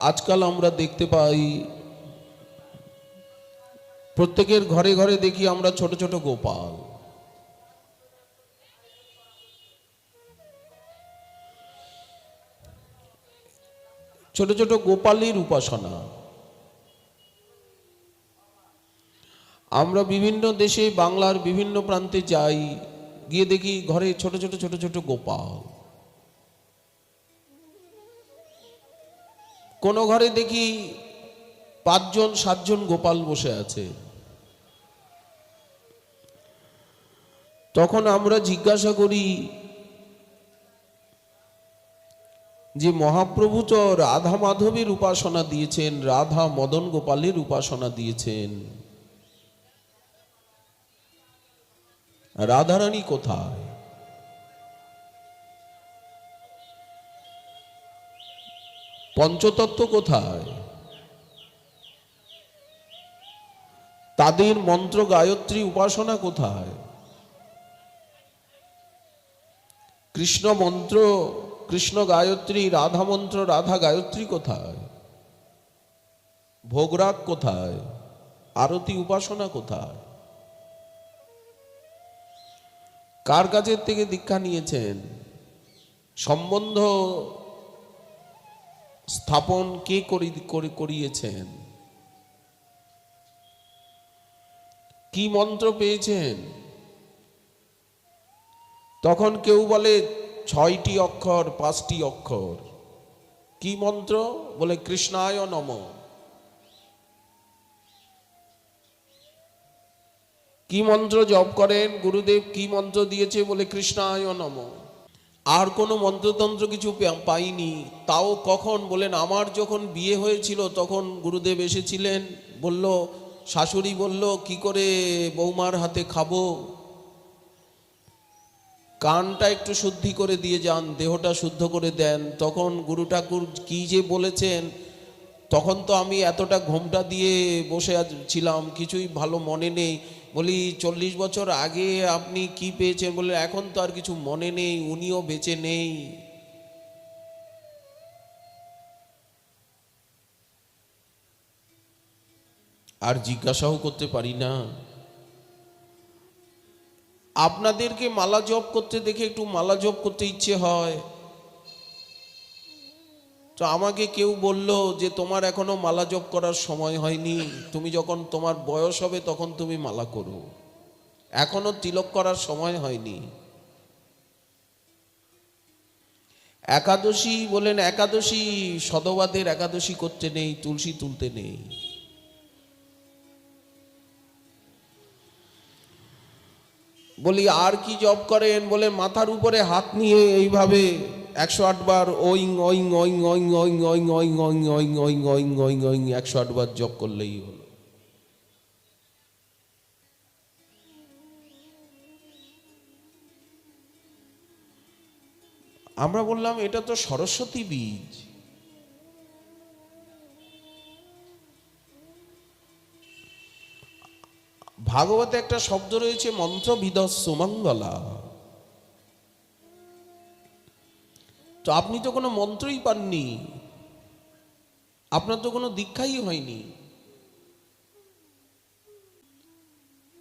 আজকাল আমরা দেখতে পাই, প্রত্যেকের ঘরে ঘরে দেখি আমরা ছোট ছোট গোপাল। ছোট ছোট গোপালের উপাসনা। আমরা বিভিন্ন দেশে, বাংলার বিভিন্ন প্রান্তে যাই, গিয়ে দেখি ঘরে ছোট ছোট ছোট ছোট গোপাল। কোন ঘরে দেখি পাঁচজন, সাতজন গোপাল বসে আছে। তখন আমরা জিজ্ঞাসা করি, যে মহাপ্রভু তো রাধা মাধবের উপাসনা দিয়েছেন, রাধা মদন গোপালের উপাসনা দিয়েছেন। রাধারানী কোথায়? পঞ্চতত্ত্ব কোথায়? তাদের মন্ত্র গায়ত্রী উপাসনা কোথায়? কৃষ্ণ মন্ত্র, কৃষ্ণ গায়ত্রী, রাধা মন্ত্র, রাধা গায়ত্রী কোথায়? ভোগরাগ কোথায়? আরতি উপাসনা কোথায়? কার কাছের থেকে দীক্ষা নিয়েছেন? সম্বন্ধ স্থাপন কে করি- করি- করিয়েছেন? কি মন্ত্র পেয়েছেন? তখন কেউ বলে, ছয়টি অক্ষর, পাঁচটি অক্ষর। কি মন্ত্র? বলে, কৃষ্ণায় নম। কি মন্ত্র জপ করেন? গুরুদেব কি মন্ত্র দিয়েছে? বলে, কৃষ্ণায় নম। আর কোনো মন্ত্রতন্ত্র কিছু পাইনি। তাও কখন? বলেন আমার যখন বিয়ে হয়েছিল, তখন গুরুদেব এসেছিলেন। বলল, শাশুড়ি বলল, কি করে বৌমার হাতে খাব? কানটা একটু শুদ্ধি করে দিয়ে যান, দেহটা শুদ্ধ করে দেন। তখন গুরু ঠাকুর কি যে বলেছেন, তখন তো আমি এতটা ঘোমটা দিয়ে বসে ছিলাম, কিছুই ভালো মনে নেই। বলি, চল্লিশ বছর আগে আপনি কি পেয়েছেন বলে এখন তো আর কিছু মনে নেই, উনিও বেঁচে নেই। আর জিজ্ঞাসাও করতে পারি না। আপনাদেরকে মালা জপ করতে দেখে একটু মালা জপ করতে ইচ্ছে হয়। তো আমাকে কেউ বলল যে, তোমার এখনও মালা জপ করার সময় হয়নি। তুমি যখন তোমার বয়স হবে, তখন তুমি মালা করো। এখনও তিলক করার সময় হয়নি। একাদশী বলেন, একাদশী সদবাদের একাদশী করতে নেই, তুলসী তুলতে নেই। বলি, আর কি জব করেন? বলে, মাথার উপরে হাত নিয়ে এইভাবে একশো বার ওইং ওইং ওইং ওইং ওইং ওইং ওইং ওইং ওইং ওইং ওইং ওইং ওইং একশো বার জব করলেই হলো আমরা বললাম এটা তো সরস্বতী বীজ ভাগবতে একটা শব্দ রয়েছে মন্ত্রবিদ সুমঙ্গলা তো আপনি তো কোনো মন্ত্রই পাননি। আপনার তো কোনো দীক্ষাই হয়নি।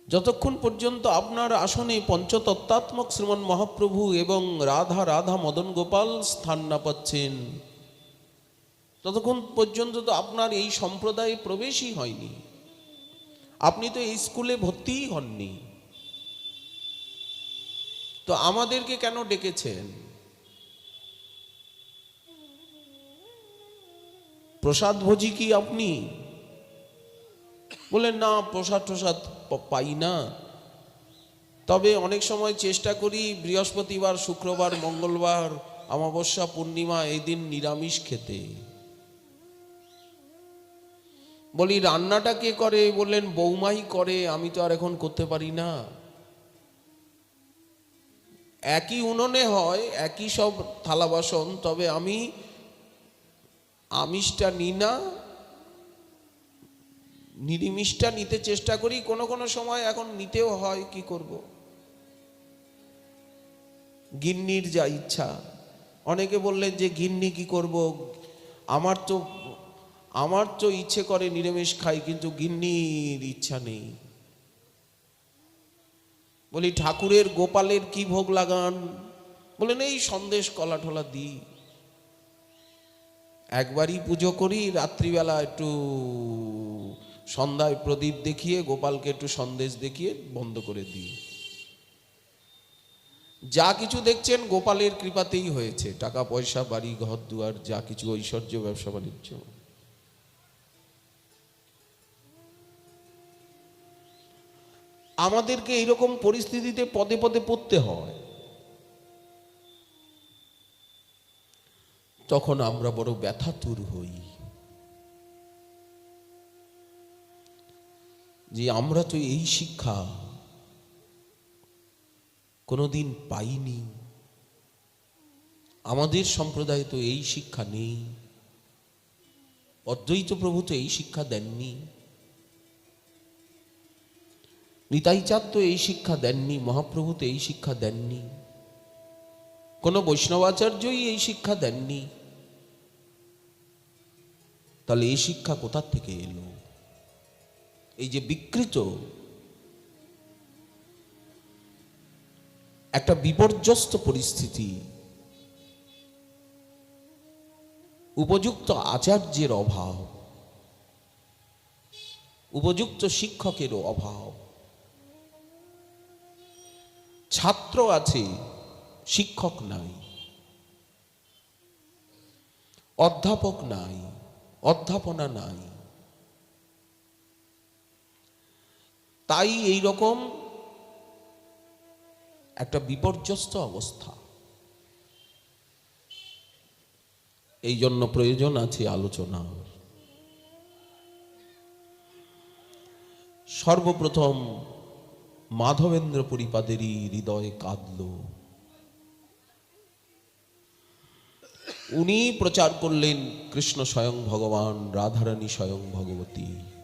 যতক্ষণ পর্যন্ত আপনার আসনে পঞ্চতত্ত্বাত্মক শ্রীমন মহাপ্রভু এবং রাধা রাধা মদন গোপাল স্থান না পাচ্ছেন, ততক্ষণ পর্যন্ত তো আপনার এই সম্প্রদায়ে প্রবেশই হয়নি। আপনি তো এই স্কুলে ভর্তিই হননি। তো আমাদেরকে কেন ডেকেছেন? প্রসাদ ভোজি কি আপনি? বলেন না, প্রসাদ প্রসাদ পাই না। তবে অনেক সময় চেষ্টা করি, বৃহস্পতিবার, শুক্রবার, মঙ্গলবার, অমাবস্যা, পূর্ণিমা, এই দিন নিরামিষ খেতে। বলি, রান্নাটা কে করে? বললেন, বৌমাই করে, আমি তো আর এখন করতে পারি না। একই উনুনে হয়, একই সব থালা বাসন, তবে আমি আমিষটা নিই না, নিরামিষটা নিতে চেষ্টা করি, কোনো কোনো সময় এখন নিতেও হয়, কি করব? গিন্নির যা ইচ্ছা। অনেকে বললেন যে, গিন্নি কি করব? আমার তো আমার তো ইচ্ছে করে নিরামিষ খাই, কিন্তু গিন্নির ইচ্ছা নেই। বলি, ঠাকুরের গোপালের কি ভোগ লাগান? বলেন, এই সন্দেশ কলা ঠলা দিই। একবারই পুজো করি, রাত্রিবেলা একটু সন্ধ্যায় প্রদীপ দেখিয়ে, গোপালকে একটু সন্দেশ দেখিয়ে বন্ধ করে দিই। যা কিছু দেখছেন গোপালের কৃপাতেই হয়েছে। টাকা, পয়সা, বাড়ি, ঘর, দুয়ার, যা কিছু ঐশ্বর্য, ব্যবসা, বাণিজ্য। আমাদেরকে এইরকম পরিস্থিতিতে পদে পদে পড়তে হয়। তখন আমরা বড় ব্যথাতুর হই। যে আমরা তো এই শিক্ষা কোনোদিন পাইনি। আমাদের সম্প্রদায়ে তো এই শিক্ষা নেই। অদ্বৈত প্রভু তো এই শিক্ষা দেননি। নিতাই চাঁদ তো এই শিক্ষা দেননি, মহাপ্রভু তো এই শিক্ষা দেননি। কোনো বৈষ্ণবাচার্যই এই শিক্ষা দেননি। তাহলে এই শিক্ষা কোথার থেকে এলো? এই যে বিকৃত একটা বিপর্যস্ত পরিস্থিতি, উপযুক্ত আচার্যের অভাব, উপযুক্ত শিক্ষকেরও অভাব। ছাত্র আছে, শিক্ষক নাই, অধ্যাপক নাই। অধ্যাপনা নাই। তাই এই রকম একটা বিপর্যস্ত অবস্থা। এই জন্য প্রয়োজন আছে আলোচনার সর্বপ্রথম মাধবেন্দ্র পরিপাদেরই হৃদয়ে কাঁদল। উনি প্রচার করলেন কৃষ্ণ স্বয়ং ভগবান রাধারানী স্বয়ং ভগবতী।